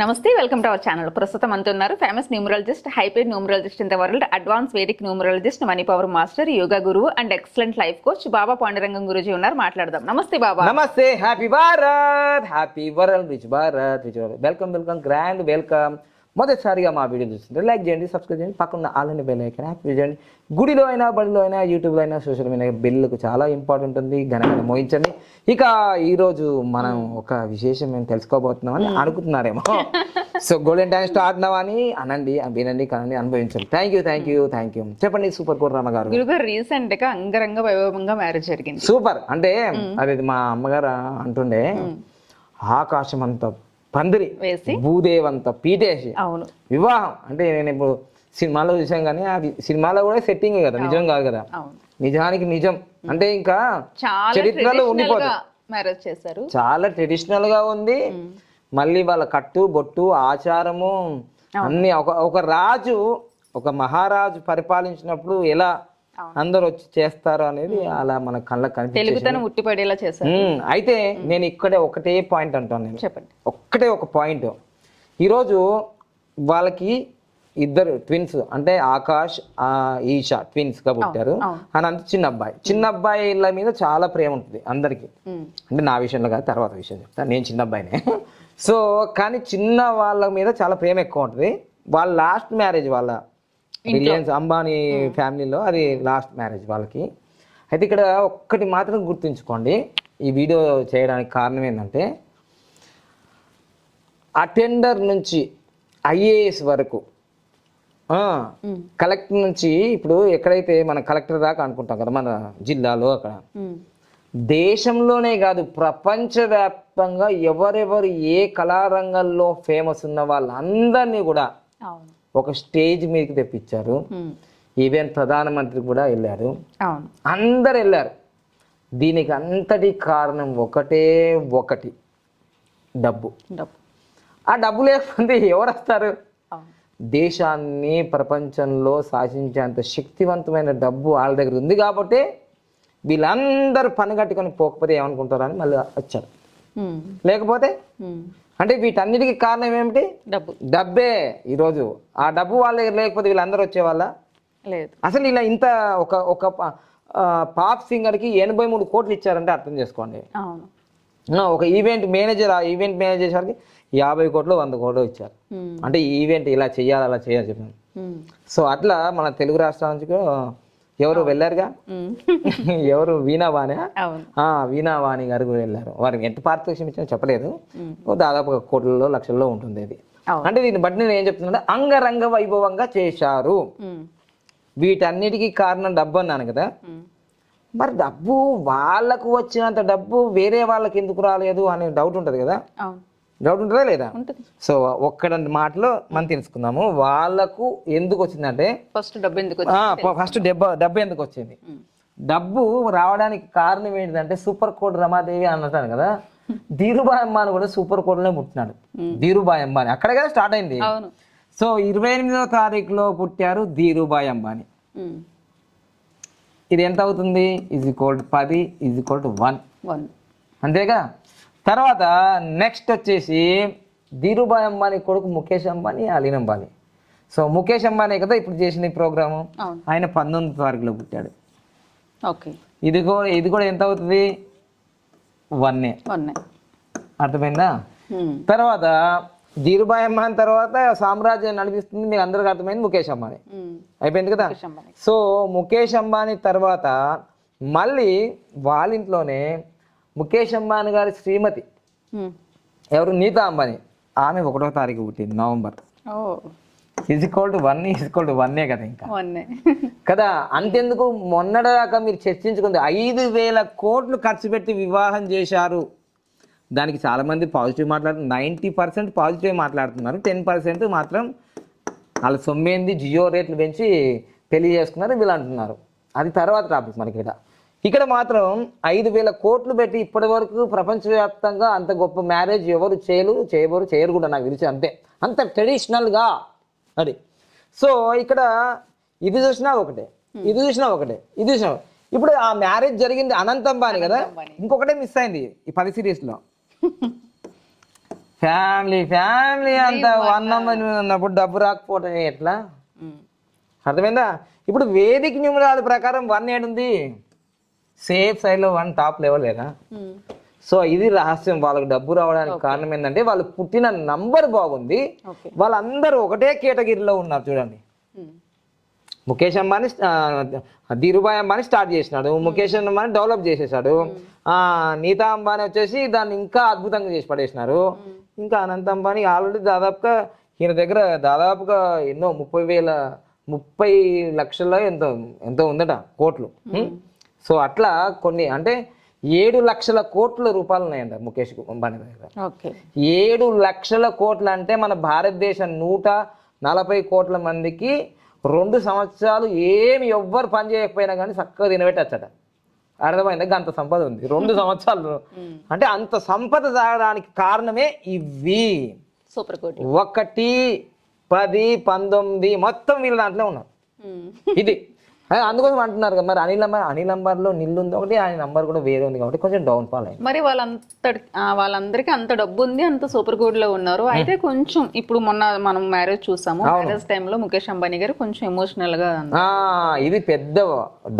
నమస్తే welcome to our channel. ప్రస్తుతం అంటున్నారు famous numerologist hyped numerologist in the world advance vedic numerologist money power master yoga గురువు and excellent life coach Baba Pandurangam Guruji ఉన్నారు. మాట్లాడదాం. నమస్తే బాబా నమస్తే happy Bharat happy world rich Bharat rich Bharat welcome welcome grand welcome మొదటిసారిగా మా video చూస్తుంటే like చేయండి subscribe చేయండి. పక్కన ఆల్రెడీ బెల్ ఐకన్ యాక్టివేట్ చేయండి. గుడిలో అయినా బడిలో అయినా యూట్యూబ్లో అయినా సోషల్ మీడియా బెల్లకు చాలా ఇంపార్టెంట్ ఉంది. ఘనంగా మోయించండి ఇక ఈరోజు మనం ఒక విశేషం మేము తెలుసుకోబోతున్నామని అనుకుంటున్నారేమో. సో గోల్డెన్ టైం స్టార్ట్ అని అనండి వినండి కనండి అనుభవించండి. Thank you thank you thank you చెప్పండి సూపర్ కోర్ రామ గారు. గురుగారు రీసెంట్గా అంగరంగ వైభవంగా మ్యారేజ్ జరిగింది. సూపర్ అంటే అది మా అమ్మగారు అంటుండే ఆకాశం అంత పందిరి వేసి. భూదేవంత పీటేసి. అవును. వివాహం. అంటే నేను ఇప్పుడు సినిమాలో చూసాం కానీ అది సినిమాలో కూడా సెట్టింగ్ కదా నిజం కాదు కదా. నిజానికి నిజం. అంటే ఇంకా చరిత్రలో ఉండిపోతుంది మ్యారేజ్ చేశారు. చాలా ట్రెడిషనల్గా ఉంది. మళ్ళీ వాళ్ళ కట్టు బొట్టు ఆచారము అన్ని ఒక ఒక రాజు ఒక మహారాజు పరిపాలించినప్పుడు ఎలా అందరు వచ్చి చేస్తారు అనేది అలా మన కళ్ళకు కనిపించింది తెలుగుతనం ఉట్టిపడేలా చేశారు. అయితే నేను ఇక్కడే ఒకటే పాయింట్ అంటాను నేను. చెప్పండి. ఒక్కటే ఒక పాయింట్. ఈరోజు వాళ్ళకి ఇద్దరు ట్విన్స్ అంటే ఆకాష్ ఆ, ఈషా ట్విన్స్గా పుట్టారు. అని అంత చిన్న అబ్బాయి. చిన్న అబ్బాయిల మీద చాలా ప్రేమ ఉంటుంది అందరికి. అంటే నా విషయంలో కాదు తర్వాత విషయం చెప్తాను నేను చిన్న అబ్బాయినే. సో కానీ చిన్న వాళ్ళ మీద చాలా ప్రేమ ఎక్కువ ఉంటుంది. వాళ్ళ లాస్ట్ మ్యారేజ్ వాళ్ళ రిలయన్స్ అంబానీ ఫ్యామిలీలో అది లాస్ట్ మ్యారేజ్ వాళ్ళకి. అయితే ఇక్కడ ఒక్కటి మాత్రం గుర్తుంచుకోండి. ఈ వీడియో చేయడానికి కారణం ఏంటంటే అటెండర్ నుంచి ఐఏఎస్ వరకు కలెక్టర్ నుంచి ఇప్పుడు ఎక్కడైతే మన కలెక్టర్ దాకా అనుకుంటాం కదా మన జిల్లాలో అక్కడ. దేశంలోనే కాదు ప్రపంచవ్యాప్తంగా ఎవరెవరు ఏ కళారంగంలో ఫేమస్ ఉన్న వాళ్ళందరినీ కూడా ఒక స్టేజ్ మీదకి తెప్పించారు. ఈవెన్ ప్రధానమంత్రి కూడా వెళ్ళారు. అందరు వెళ్ళారు. దీనికి అంతటి కారణం ఒకటే ఒకటి. డబ్బు. డబ్బు. ఆ డబ్బు లేకపోతే ఎవరు వస్తారు? దేశాన్ని ప్రపంచంలో శాసించేంత శక్తివంతమైన డబ్బు వాళ్ళ దగ్గర ఉంది కాబట్టి వీళ్ళందరూ పని కట్టుకొని పోకపోతే ఏమనుకుంటారని మళ్ళీ వచ్చారు. లేకపోతే అంటే వీటన్నిటికీ కారణం ఏమిటి? డబ్బు. డబ్బే ఈరోజు. ఆ డబ్బు వాళ్ళ దగ్గర లేకపోతే వీళ్ళందరూ వచ్చేవాళ్ళ? లేదు. అసలు ఇలా ఇంత ఒక ఒక పాప్ సింగర్కి ఎనభై మూడు కోట్లు ఇచ్చారంటే అర్థం చేసుకోండి. అవును. ఒక ఈవెంట్ మేనేజర్ ఆ ఈవెంట్ మేనేజర్ చేసేవారికి యాభై కోట్లు వంద కోట్లు ఇచ్చారు. అంటే ఈవెంట్ ఇలా చేయాలి అలా చేయాలి చెప్పాను సో అట్లా మన తెలుగు రాష్ట్రాల నుంచి ఎవరు వెళ్ళారుగా? ఎవరు? వీణావాణి? వీణావాణి గారు కూడా వెళ్ళారు. వారికి ఎంత పారితోషికం ఇచ్చినా చెప్పలేదు. దాదాపు కోట్లలో లక్షల్లో ఉంటుంది ఇది అవును. అంటే దీన్ని బట్టి నేను ఏం చెప్తున్నా అంగరంగ వైభవంగా చేశారు. వీటన్నిటికీ కారణం డబ్బు అన్నాను కదా. మరి డబ్బు వాళ్ళకు వచ్చినంత డబ్బు వేరే వాళ్ళకి ఎందుకు రాలేదు అనే డౌట్ ఉంటుంది కదా. డౌట్ ఉంటుందా లేదా? సో ఒక్కడ మాటలో మనం తెలుసుకుందాము. వాళ్ళకు ఎందుకు వచ్చిందంటే ఫస్ట్ డబ్బు ఎందుకు? ఫస్ట్ డబ్బు డబ్బు ఎందుకు వచ్చింది? ఉమ్, డబ్బు రావడానికి కారణం ఏంటిదంటే సూపర్ కోడ్ రమాదేవి అన్నటాను కదా. ధీరుబాయ్ అంబాని కూడా సూపర్ కోడ్లోనే పుట్టినాడు ధీరుబాయ్ అంబాని. అక్కడ కదా స్టార్ట్ అయింది. సో ఇరవై ఎనిమిదవ తారీఖులో పుట్టారు ధీరుబాయ్ అంబాని. ఉమ్, ఇది ఎంత అవుతుంది? ఈజ్ ఈక్వల్ టు పది ఈజ్ ఈక్వల్ టు వన్ అంతేగా? తర్వాత నెక్స్ట్ వచ్చేసి ధీరుబాయ్ అంబానీ కొడుకు ముఖేష్ అంబానీ అలీన్ అంబానీ. సో ముఖేష్ అంబానీ కదా ఇప్పుడు చేసిన ఈ ప్రోగ్రాము? ఆయన పంతొమ్మిది తారీఖులో పుట్టాడు. ఓకే. ఇది కూడా ఇది కూడా ఎంత అవుతుంది? వన్ అర్థమైందా? తర్వాత ధీరుబాయ్ అంబానీ తర్వాత సామ్రాజ్యం నడిపిస్తుంది మీకు అందరికీ అర్థమైంది ముఖేష్ అంబానీ. అయిపోయింది కదా? సో ముఖేష్ అంబానీ తర్వాత మళ్ళీ వాళ్ళ ఇంట్లోనే ముఖేష్ అంబానీ గారి శ్రీమతి. ఎవరు? నీతా అంబానీ. ఆమె ఒకటో తారీఖు పుట్టింది నవంబర్. టు వన్ టు వన్నే కదా ఇంకా. కదా అంతెందుకు మొన్నటిదాకా మీరు చర్చించుకుంది ఐదు వేల కోట్లు ఖర్చు పెట్టి వివాహం చేశారు. దానికి చాలా మంది పాజిటివ్ మాట్లాడుతున్నారు నైంటీ పర్సెంట్ పాజిటివ్ మాట్లాడుతున్నారు. టెన్ పర్సెంట్ మాత్రం వాళ్ళ సొమ్మేంది జియో రేట్లు పెంచి పెళ్ళి చేసుకున్నారు వీళ్ళు అంటున్నారు. అది తర్వాత టాపిక్ మనకి ఇక్కడ. ఇక్కడ మాత్రం ఐదు వేల కోట్లు పెట్టి ఇప్పటి వరకు ప్రపంచవ్యాప్తంగా అంత గొప్ప మ్యారేజ్ ఎవరు చేయరు చేయబోరు చేయరు కూడా నాకు తెలిసి అంతే. అంత ట్రెడిషనల్గా అది. సో ఇక్కడ ఇది చూసినా ఒకటే. ఇది చూసినా ఒకటే. ఇది చూసినా. ఇప్పుడు ఆ మ్యారేజ్ జరిగింది అనంత అంబానీ కదా ఇంకొకటే మిస్ అయింది ఈ పది సిరీస్లో. ఫ్యామిలీ ఫ్యామిలీ అంతా వన్ నంబర్ ఉన్నప్పుడు డబ్బు రాకపోవటం ఎట్లా. అర్థమైందా? ఇప్పుడు వేదిక న్యూమరాల ప్రకారం వన్ ఏడుంది. సేఫ్ సైడ్లో వన్ టాప్ లెవెల్ లేదా ఉమ్. సో ఇది రహస్యం. వాళ్ళకి డబ్బు రావడానికి కారణం ఏంటంటే వాళ్ళు పుట్టిన నంబర్ బాగుంది. వాళ్ళందరూ ఒకటే కేటగిరీలో ఉన్నారు చూడండి. ముఖేష్ అంబానీ ధీరుభాయ్ అంబానీ స్టార్ట్ చేసినాడు. ముఖేష్ అంబానీ డెవలప్ చేసేసాడు. ఆ, నీతా అంబానీ వచ్చేసి దాన్ని ఇంకా అద్భుతంగా చేసి పడేసినారు. ఇంకా అనంత్ అంబానీ ఆల్రెడీ దాదాపుగా ఈయన దగ్గర దాదాపుగా ఎన్నో ముప్పై వేల ముప్పై లక్షల ఎంతో ఎంతో ఉందట కోట్లు. సో అట్లా కొన్ని అంటే ఏడు లక్షల కోట్ల రూపాయలు ఉన్నాయంట ముఖేష్ అంబానీ దగ్గర ఏడు లక్షల కోట్లు అంటే మన భారతదేశం నూట నలభై కోట్ల మందికి రెండు సంవత్సరాలు ఏమి ఎవ్వరు పని చేయకపోయినా కానీ చక్కగా తినబెట్టచ్చట. అర్థమైందా? అంత సంపద ఉంది. రెండు సంవత్సరాలు. అంటే అంత సంపద తాగడానికి కారణమే ఇవి. సూపర్ కోటి. ఒకటి పది పంతొమ్మిది మొత్తం వీళ్ళ దాంట్లో ఉన్నారు. ఇది. అందుకోసం అంటున్నారు కదా. మరి అనిల్ నంబర్ అనిల్ నంబర్లో నిల్లు ఉంది ఒకటి ఆయన నంబర్ కూడా వేరే ఉంది కాబట్టి కొంచెం డౌన్ ఫాల్ అయింది. మరి వాళ్ళంతటి ఆ, వాళ్ళందరికీ అంత డబ్బు ఉంది అంత సూపర్ గుడ్లో ఉన్నారు. అయితే కొంచెం ఇప్పుడు మొన్న మనం మ్యారేజ్ చూసాము. మ్యారేజ్ టైంలో ముఖేష్ అంబానీ గారు కొంచెం ఎమోషనల్గా ఇది పెద్ద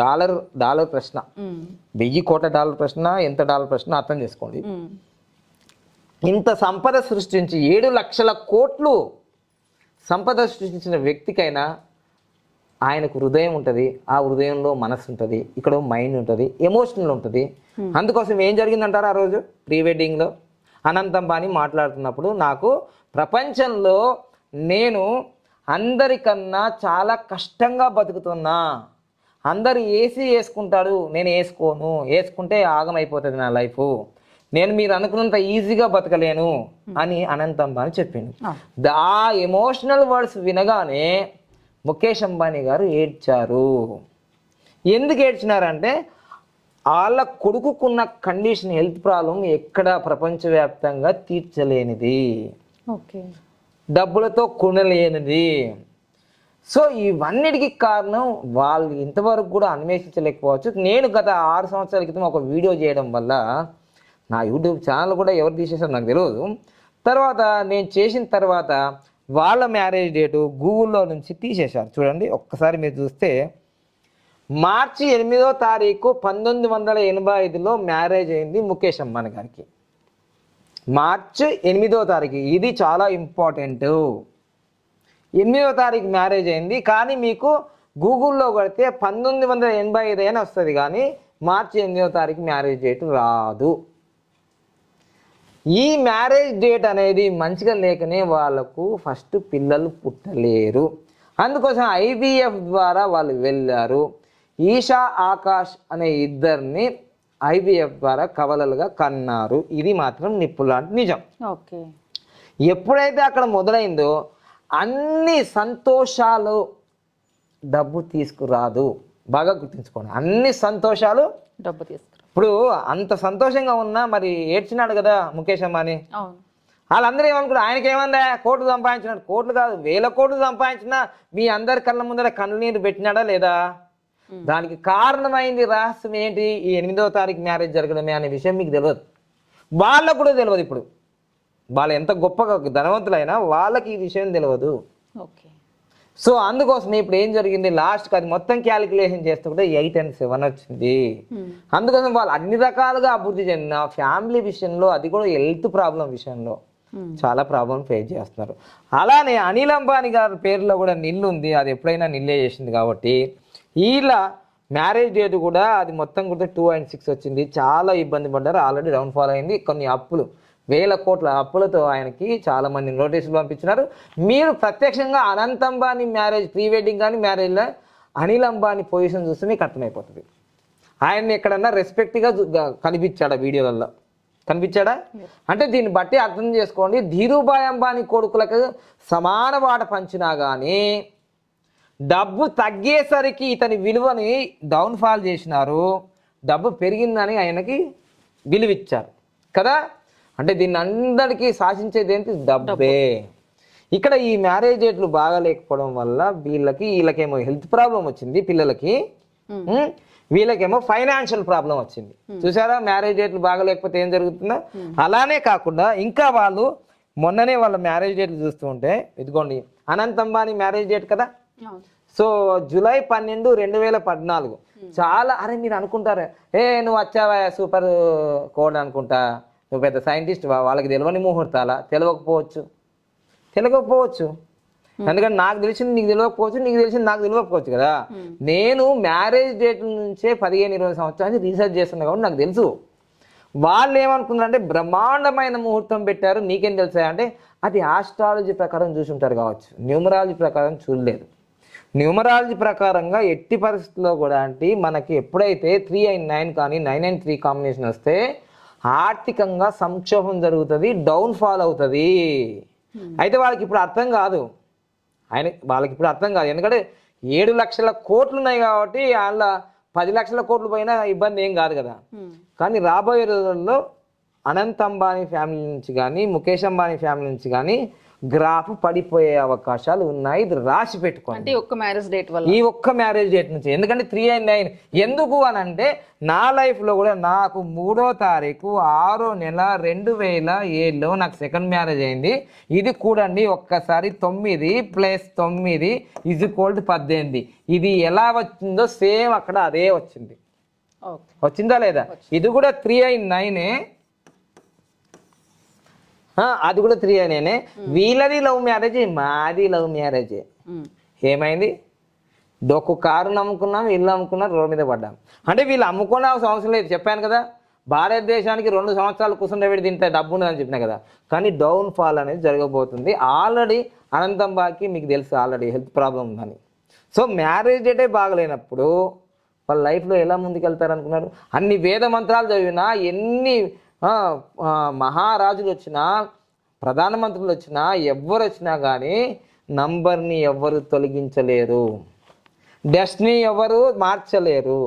డాలర్ డాలర్ ప్రశ్న. వెయ్యి కోట్ల డాలర్ ప్రశ్న ఎంత డాలర్ ప్రశ్న అర్థం చేసుకోండి. ఇంత సంపద సృష్టించి ఏడు లక్షల కోట్లు సంపద సృష్టించిన వ్యక్తికైనా ఆయనకు హృదయం ఉంటుంది ఆ హృదయంలో మనసు ఉంటుంది ఇక్కడ మైండ్ ఉంటుంది ఎమోషనల్ ఉంటుంది. అందుకోసం ఏం జరిగిందంటారు ఆ రోజు? ప్రీ వెడ్డింగ్లో అనంతం బాని మాట్లాడుతున్నప్పుడు నాకు ప్రపంచంలో నేను అందరికన్నా చాలా కష్టంగా బతుకుతున్నా. అందరు ఏసీ వేసుకుంటాడు నేను వేసుకోను వేసుకుంటే ఆగమైపోతుంది నా లైఫ్. నేను మీరు అనుకున్నంత ఈజీగా బతకలేను అని అనంత్ అంబానీ చెప్పిండు. ఆ. ఆ ఎమోషనల్ వర్డ్స్ వినగానే ముఖేష్ అంబానీ గారు ఏడ్చారు. ఎందుకు ఏడ్చినారంటే వాళ్ళ కొడుకుకున్న కండిషన్ హెల్త్ ప్రాబ్లం ఎక్కడ ప్రపంచవ్యాప్తంగా తీర్చలేనిది. ఓకే. డబ్బులతో కొనలేనిది. సో ఇవన్నిటికి కారణం వాళ్ళు ఇంతవరకు కూడా అన్వేషించలేకపోవచ్చు. నేను గత ఆరు సంవత్సరాల క్రితం ఒక వీడియో చేయడం వల్ల నా యూట్యూబ్ ఛానల్ కూడా ఎవరు తీసేసారో నాకు తెలియదు తర్వాత నేను చేసిన తర్వాత వాళ్ళ మ్యారేజ్ డేటు గూగుల్లో నుంచి తీసేశారు. చూడండి ఒక్కసారి మీరు చూస్తే మార్చి ఎనిమిదో తారీఖు పంతొమ్మిది వందల ఎనభై ఐదులో మ్యారేజ్ అయింది ముఖేష్ అంబానీ గారికి. మార్చ్ ఎనిమిదో తారీఖు ఇది చాలా ఇంపార్టెంట్. ఎనిమిదో తారీఖు మ్యారేజ్ అయింది కానీ మీకు గూగుల్లో కొడితే పంతొమ్మిది వందల ఎనభై ఐదు అయినా వస్తుంది కానీ మార్చి ఎనిమిదో తారీఖు మ్యారేజ్ డేట్ రాదు. ఈ మ్యారేజ్ డేట్ అనేది మంచిగా లేకనే వాళ్ళకు ఫస్ట్ పిల్లలు పుట్టలేరు. అందుకోసం ఐవీఎఫ్ ద్వారా వాళ్ళు వెళ్ళారు. ఈషా ఆకాష్ అనే ఇద్దరిని ఐవీఎఫ్ ద్వారా కవలలుగా కన్నారు. ఇది మాత్రం నిప్పులాంటి నిజం. ఓకే. ఎప్పుడైతే అక్కడ మొదలైందో అన్ని సంతోషాలు డబ్బు తీసుకురాదు. బాగా గుర్తుంచుకోండి. అన్ని సంతోషాలు డబ్బు తీసుకురా ఇప్పుడు అంత సంతోషంగా ఉన్నా మరి ఏడ్చినాడు కదా ముఖేష్ అంబానీ. వాళ్ళందరూ ఏమనుకున్నారు ఆయనకి ఏమందా? కోట్లు సంపాదించినాడు. కోట్లు కాదు వేల కోట్లు సంపాదించినా మీ అందరి కళ్ళ ముందర కన్నీరు పెట్టినాడా లేదా? దానికి కారణమైంది రహస్యం ఏంటి? ఈ ఎనిమిదవ తారీఖు మ్యారేజ్ జరగడమే అనే విషయం మీకు తెలియదు వాళ్ళకు కూడా తెలియదు ఇప్పుడు. వాళ్ళు ఎంత గొప్పగా ధనవంతులైనా వాళ్ళకి ఈ విషయం తెలియదు ఓకే. సో అందుకోసం ఇప్పుడు ఏం జరిగింది? లాస్ట్కి అది మొత్తం క్యాలిక్యులేషన్ చేస్తుంటే ఎయిట్ అండ్ సెవెన్ వచ్చింది. అందుకోసం వాళ్ళు అన్ని రకాలుగా అభివృద్ధి చెందిన ఫ్యామిలీ విషయంలో అది కూడా హెల్త్ ప్రాబ్లం విషయంలో. చాలా ప్రాబ్లం ఫేస్ చేస్తున్నారు. అలానే అనిల్ అంబానీ గారి పేరులో కూడా నిల్లు ఉంది. అది ఎప్పుడైనా నిల్లే చేసింది కాబట్టి. వీళ్ళ మ్యారేజ్ డేట్ కూడా అది మొత్తం కూడా టూ అండ్ సిక్స్ వచ్చింది. చాలా ఇబ్బంది పడ్డారు. ఆల్రెడీ డౌన్ ఫాల్ అయింది. కొన్ని అప్పులు. వేల కోట్ల అప్పులతో ఆయనకి చాలా మంది నోటీసులు పంపించినారు. మీరు ప్రత్యక్షంగా Anant Ambani marriage pre wedding కానీ మ్యారేజ్లో అనిల్ అంబానీ పొజిషన్ చూస్తే మీకు అర్థమైపోతుంది. ఆయన్ని ఎక్కడన్నా రెస్పెక్ట్గా కనిపించాడా వీడియోలలో కనిపించాడా? అంటే దీన్ని బట్టి అర్థం చేసుకోండి. ధీరుభాయ్ అంబానీ కొడుకులకు సమాన వాట పంచినా కానీ డబ్బు తగ్గేసరికి ఇతని విలువని డౌన్ఫాల్ చేసినారు. డబ్బు పెరిగిందని ఆయనకి విలువిచ్చారు. కదా? అంటే దీన్ని అందరికీ శాసించేది ఏంటి? డబ్బే. ఇక్కడ ఈ మ్యారేజ్ డేట్లు బాగా లేకపోవడం వల్ల వీళ్ళకి వీళ్ళకేమో హెల్త్ ప్రాబ్లం వచ్చింది పిల్లలకి. వీళ్ళకేమో ఫైనాన్షియల్ ప్రాబ్లం వచ్చింది. చూసారా? మ్యారేజ్ డేట్లు బాగా లేకపోతే ఏం జరుగుతుందో? అలానే కాకుండా ఇంకా వాళ్ళు మొన్ననే వాళ్ళ మ్యారేజ్ డేట్లు చూస్తూ ఉంటే ఇదిగోండి అనంత్ అంబానీ మ్యారేజ్ డేట్ కదా? సో జూలై పన్నెండు రెండు వేల పద్నాలుగు. చాలా అరే మీరు అనుకుంటారు ఏ నువ్వు వచ్చావా సూపర్ కోడ్ అనుకుంటా? నువ్వు పెద్ద సైంటిస్ట్ వాళ్ళకి తెలియని ముహూర్తాల? తెలియకపోవచ్చు తెలియకపోవచ్చు ఎందుకంటే నాకు తెలిసింది నీకు తెలియకపోవచ్చు నీకు తెలిసింది నాకు తెలియకపోవచ్చు కదా. నేను మ్యారేజ్ డేట్ నుంచే పదిహేను ఇరవై సంవత్సరాలు రీసెర్చ్ చేస్తున్నా కాబట్టి నాకు తెలుసు. వాళ్ళు ఏమనుకున్నారంటే బ్రహ్మాండమైన ముహూర్తం పెట్టారు. నీకేం తెలుసా అంటే అది ఆస్ట్రాలజీ ప్రకారం చూసి ఉంటారు కావచ్చు. న్యూమరాలజీ ప్రకారం చూడలేదు. న్యూమరాలజీ ప్రకారంగా ఎట్టి పరిస్థితుల్లో కూడా అంటే మనకి ఎప్పుడైతే త్రీ అండ్ నైన్ కానీ నైన్ అండ్ త్రీ కాంబినేషన్ వస్తే ఆర్థికంగా సంక్షోభం జరుగుతుంది డౌన్ ఫాల్ అవుతుంది అయితే వాళ్ళకి ఇప్పుడు అర్థం కాదు. ఆయన వాళ్ళకి ఇప్పుడు అర్థం కాదు. ఎందుకంటే ఏడు లక్షల కోట్లు ఉన్నాయి కాబట్టి వాళ్ళ పది లక్షల కోట్లు పోయినా ఇబ్బంది ఏం కాదు కదా. కానీ రాబోయే రోజుల్లో అనంత్ అంబానీ ఫ్యామిలీ నుంచి కానీ ముఖేష్ అంబానీ ఫ్యామిలీ నుంచి కానీ గ్రాఫ్ పడిపోయే అవకాశాలు ఉన్నాయి. ఇది రాసి పెట్టుకోండి. అంటే ఒక్క మ్యారేజ్ డేట్ వల్ల. ఈ ఒక్క మ్యారేజ్ డేట్ నుంచి. ఎందుకంటే త్రీ అండ్ నైన్ ఎందుకు అని అంటే నా లైఫ్లో కూడా నాకు మూడో తారీఖు ఆరో నెల రెండు వేల ఏడులో నాకు సెకండ్ మ్యారేజ్ అయింది. ఇది కూడండి ఒక్కసారి తొమ్మిది ప్లస్ తొమ్మిది ఇజ్ కోల్డ్ పద్దెనిమిది. ఇది ఎలా వచ్చిందో సేమ్ అక్కడ అదే వచ్చింది. వచ్చిందా లేదా? ఇది కూడా త్రీ అండ్ నైనే అది కూడా త్రీ అయినే వీళ్ళది లవ్ మ్యారేజ్ మాది లవ్ మ్యారేజ్ ఏమైంది? డొక్కు కారు నమ్ముకున్నాం ఇల్లు అమ్ముకున్నాం రోడ్డు మీద పడ్డాం. అంటే వీళ్ళు అమ్ముకునే అవసరం లేదు చెప్పాను కదా. భారతదేశానికి రెండు సంవత్సరాలు కూర్చుండబెట్టి తింటే డబ్బు ఉన్నదని చెప్పినా కదా. కానీ డౌన్ ఫాల్ అనేది జరగబోతుంది. ఆల్రెడీ అనంతంబాకి మీకు తెలుసు ఆల్రెడీ హెల్త్ ప్రాబ్లం ఉందని. సో మ్యారేజ్ డేటే బాగలేనప్పుడు వాళ్ళ లైఫ్లో ఎలా ముందుకెళ్తారు అనుకున్నారు అన్ని వేద మంత్రాలు చదివినా ఎన్ని మహారాజులు వచ్చినా ప్రధానమంత్రులు వచ్చినా ఎవ్వరు వచ్చినా కానీ నంబర్ని ఎవ్వరు తొలగించలేరు. డెస్ట్ని ఎవరు మార్చలేరు.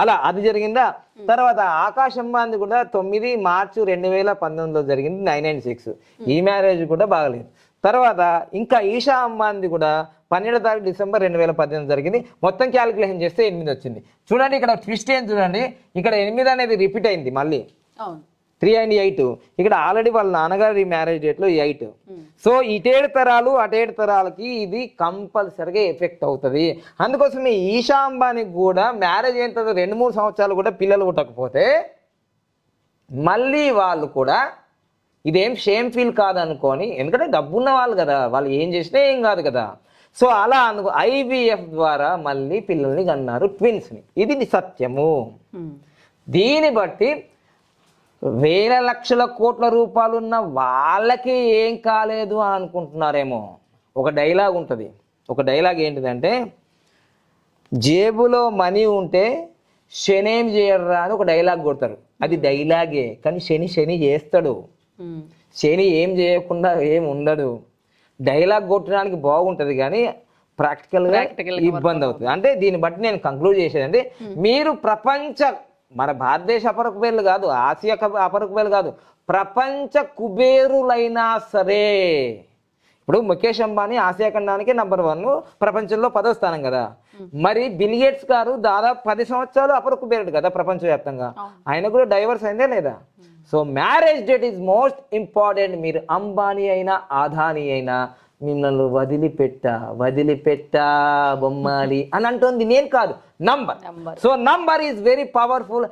అలా అది జరిగిందా? తర్వాత ఆకాశ్ అంబానీ కూడా తొమ్మిది మార్చి రెండు వేల పంతొమ్మిదిలో జరిగింది నైన్ నైన్ సిక్స్. ఈ మ్యారేజ్ కూడా బాగలేదు. తర్వాత ఇంకా ఈషా అంబానీ కూడా పన్నెండో తారీఖు డిసెంబర్ రెండు వేల పద్దెనిమిది జరిగింది. మొత్తం క్యాలిక్యులేషన్ చేస్తే ఎనిమిది వచ్చింది. చూడండి ఇక్కడ ట్విస్ట్ ఏం చూడండి. ఇక్కడ ఎనిమిది అనేది రిపీట్ అయింది మళ్ళీ. Three and eight. ఇక్కడ ఆల్రెడీ వాళ్ళ నాన్నగారి మ్యారేజ్ డేట్లో ఎయిట్. సో ఇటేడు తరాలు అటేడు తరాలకి ఇది కంపల్సరిగా ఎఫెక్ట్ అవుతుంది. అందుకోసం ఈ ఈషా అంబానీకి కూడా మ్యారేజ్ అయిన తర్వాత రెండు మూడు సంవత్సరాలు కూడా పిల్లలు పుట్టకపోతే మళ్ళీ వాళ్ళు కూడా ఇదేం షేమ్ ఫీల్ కాదనుకొని ఎందుకంటే డబ్బున్న వాళ్ళు కదా వాళ్ళు ఏం చేసినా ఏం కాదు కదా. సో అలా అందుకు ఐవీఎఫ్ ద్వారా మళ్ళీ పిల్లల్ని కన్నారు ట్విన్స్ని. ఇది సత్యము. దీన్ని బట్టి వేల లక్షల కోట్ల రూపాయలు ఉన్న వాళ్ళకి ఏం కాలేదు అని అనుకుంటున్నారేమో. ఒక డైలాగ్ ఉంటుంది. ఒక డైలాగ్ ఏంటిదంటే జేబులో మనీ ఉంటే శని ఏం చేయర్రా అని ఒక డైలాగ్ కొడతారు. అది డైలాగే కానీ శని శని చేస్తాడు. శని ఏం చేయకుండా ఏం ఉండడు. డైలాగ్ కొట్టడానికి బాగుంటుంది కానీ ప్రాక్టికల్గా ఇబ్బంది అవుతుంది. అంటే దీన్ని బట్టి నేను కంక్లూడ్ చేసేది అంటే మీరు ప్రపంచ మన భారతదేశ అపరకు పేర్లు కాదు ఆసియా అపరకు పేర్లు కాదు. ప్రపంచ కుబేరులైనా సరే. ఇప్పుడు ముఖేష్ అంబానీ ఆసియా ఖండానికి నంబర్ వన్ ప్రపంచంలో పదో స్థానం కదా. మరి బిలిగేట్స్ గారు దాదాపు పది సంవత్సరాలు అపర కుబేరుడు కదా ప్రపంచవ్యాప్తంగా. ఆయన కూడా డైవర్స్ అయిందే లేదా? So marriage date is most important మీరు అంబానీ అయినా ఆదాని అయినా మిమ్మల్ని వదిలిపెట్టా వదిలిపెట్టా బొమ్మాలి అని అంటుంది. నేను కాదు number. Number. So number is very powerful.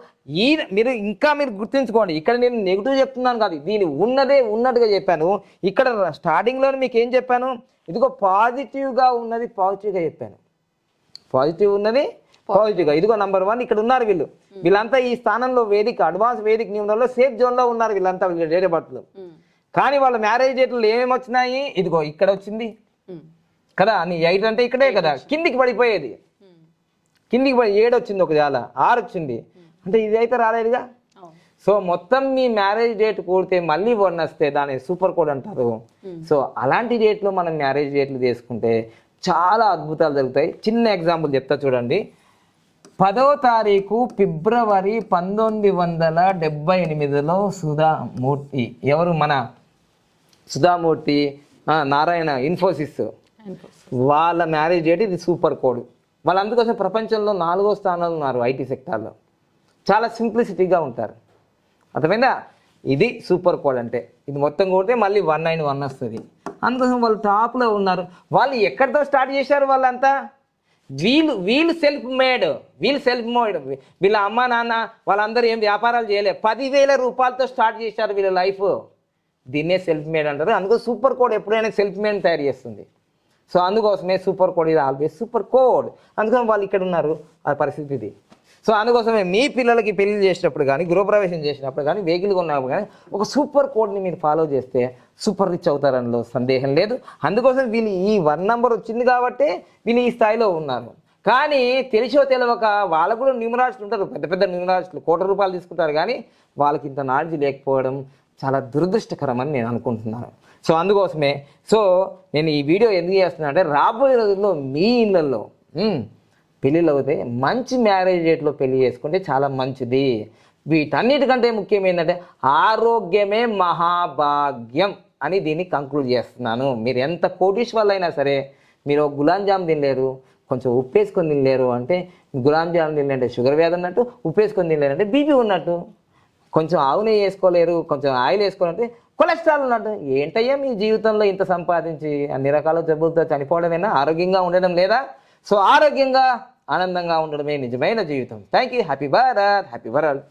ఈ మీరు ఇంకా మీరు గుర్తుంచుకోండి ఇక్కడ నేను నెగిటివ్ చెప్తున్నాను కాదు దీని ఉన్నదే ఉన్నట్టుగా చెప్పాను. ఇక్కడ స్టార్టింగ్లో మీకు ఏం చెప్పాను? ఇదిగో పాజిటివ్గా ఉన్నది పాజిటివ్గా చెప్పాను. పాజిటివ్ ఉన్నది పాజిటివ్గా. ఇదిగో నంబర్ వన్ ఇక్కడ ఉన్నారు వీళ్ళు. వీళ్ళంతా ఈ స్థానంలో వేదిక అడ్వాన్స్ వేదిక నియమంలో సేఫ్ జోన్లో ఉన్నారు వీళ్ళంతా వీళ్ళ డేట్ ఆఫ్ కానీ వాళ్ళ మ్యారేజ్ డేట్లు ఏమేమి వచ్చినాయి? ఇదిగో ఇక్కడ వచ్చింది. కదా నీ ఎయిట్ అంటే ఇక్కడే కదా. కిందికి పడిపోయేది. కిందికి పడి ఏడు వచ్చింది ఒక జాల ఆరు వచ్చింది. అంటే ఇది అయితే రాలేదుగా? సో మొత్తం మీ మ్యారేజ్ డేట్ కూడితే మళ్ళీ వన్ వస్తే దాన్ని సూపర్ కోడ్ అంటారు. సో అలాంటి డేట్లో మనం మ్యారేజ్ డేట్లు తీసుకుంటే చాలా అద్భుతాలు జరుగుతాయి. చిన్న ఎగ్జాంపుల్ చెప్తా చూడండి. పదో తారీఖు ఫిబ్రవరి పంతొమ్మిది వందల డెబ్బై ఎనిమిదిలో సుధామూర్తి ఎవరు? మన సుధామూర్తి నారాయణ ఇన్ఫోసిస్. వాళ్ళ మ్యారేజ్ డేట్ ఇది సూపర్ కోడ్. వాళ్ళు అందుకోసం ప్రపంచంలో నాలుగో స్థానంలో ఉన్నారు ఐటీ సెక్టార్లో. చాలా సింప్లిసిటీగా ఉంటారు. అర్థమైందా? ఇది సూపర్ కోడ్ అంటే. ఇది మొత్తం కొడితే మళ్ళీ వన్ నైన్ వన్ వస్తుంది. అందుకోసం వాళ్ళు టాప్లో ఉన్నారు. వాళ్ళు ఎక్కడితో స్టార్ట్ చేశారు వాళ్ళంతా? వీళ్ళు వీళ్ళు సెల్ఫ్ మేడ్ వీళ్ళు సెల్ఫ్ మేడ్ వీళ్ళ అమ్మ నాన్న వాళ్ళందరూ ఏం వ్యాపారాలు చేయలేదు పదివేల రూపాయలతో స్టార్ట్ చేశారు వీళ్ళ లైఫ్. దీన్నే సెల్ఫ్ మేడ్ అంటారు. అందుకో సూపర్ కోడ్ ఎప్పుడైనా సెల్ఫ్ మేడ్ తయారు చేస్తుంది. సో అందుకోసమే సూపర్ కోడ్ ఇది ఆల్వేస్ సూపర్ కోడ్ అందుకని వాళ్ళు ఇక్కడ ఉన్నారు ఆ పరిస్థితి ఇది. సో అందుకోసమే మీ పిల్లలకి పెళ్ళి చేసినప్పుడు కానీ గృహప్రవేశం చేసినప్పుడు కానీ వెహికల్ కొన్నప్పుడు కానీ ఒక సూపర్ కోడ్ని మీరు ఫాలో చేస్తే సూపర్ రిచ్ అవుతారనిలో సందేహం లేదు. అందుకోసం వీళ్ళు ఈ వన్ నెంబర్ వచ్చింది కాబట్టి వీళ్ళు ఈ స్థాయిలో ఉన్నారు. కానీ తెలిసో తెలియక వాళ్ళకు కూడా న్యూమరాస్టులు ఉంటారు. పెద్ద పెద్ద న్యూమరాస్టులు కోట్ల రూపాయలు తీసుకుంటారు కానీ వాళ్ళకి ఇంత నాలెడ్జ్ లేకపోవడం చాలా దురదృష్టకరం అని నేను అనుకుంటున్నాను. సో అందుకోసమే సో నేను ఈ వీడియో ఎందుకు చేస్తున్నా అంటే రాబోయే రోజుల్లో మీ ఇళ్ళల్లో పెళ్ళిళ్ళు అవుతే మంచి మ్యారేజ్ డేట్లో పెళ్ళి చేసుకుంటే చాలా మంచిది. వీటన్నిటికంటే ముఖ్యం ఏంటంటే ఆరోగ్యమే మహాభాగ్యం అని దీన్ని కంక్లూడ్ చేస్తున్నాను. మీరు ఎంత కోటీశ్వర్లు అయినా సరే మీరు గులాం జామ్ తినలేరు కొంచెం ఉప్పేసుకొని తినలేరు అంటే గులాం జామ్ తినలేంటే షుగర్ వ్యాధి ఉన్నట్టు ఉప్పు తినలేరు తినలేరంటే బీపీ ఉన్నట్టు. కొంచెం ఆవు నెయ్యి వేసుకోలేరు కొంచెం ఆయిల్ వేసుకోవాలంటే కొలెస్ట్రాల్ ఉన్నట్టు. ఏంటయ్యా మీ జీవితంలో ఇంత సంపాదించి? అన్ని రకాల జబ్బులతో చనిపోవడమేనా? ఆరోగ్యంగా ఉండడం లేదా? సో ఆరోగ్యంగా ఆనందంగా ఉండడమే నిజమైన జీవితం. Thank you happy Bharat happy world